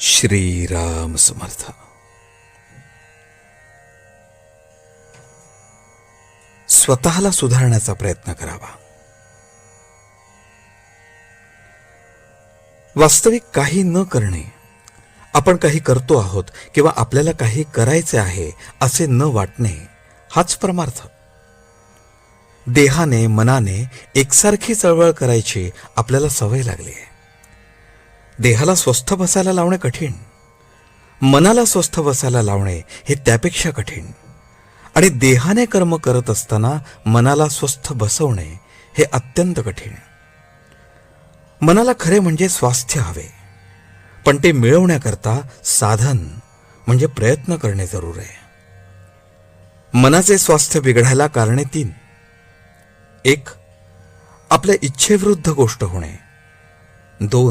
श्रीराम समर्थ. स्वतःला सुधारण्याचा प्रयत्न करावा. वास्तविक काही न करणे आपण काही करतो आहोत किंवा आपल्याला काही करायचे आहे असे न वाटणे हाच परमार्थ. देहाने मनाने एकसारखी चळवळ करायची आपल्याला सवय लागली आहे. देहाला स्वस्थ बसायला लावणे कठीण. मनाला स्वस्थ बसायला लावणे हे त्यापेक्षा कठीण. आणि देहाने कर्म करत असताना मनाला स्वस्थ बसवणे हे अत्यंत कठीण. मनाला खरे म्हणजे स्वास्थ्य हवे. पण ते मिळवण्याकरता साधन म्हणजे प्रयत्न करणे जरूर आहे. मनाचे स्वास्थ्य बिघडायला कारणे तीन. एक आपल्या इच्छेविरुद्ध गोष्ट होणे. दोन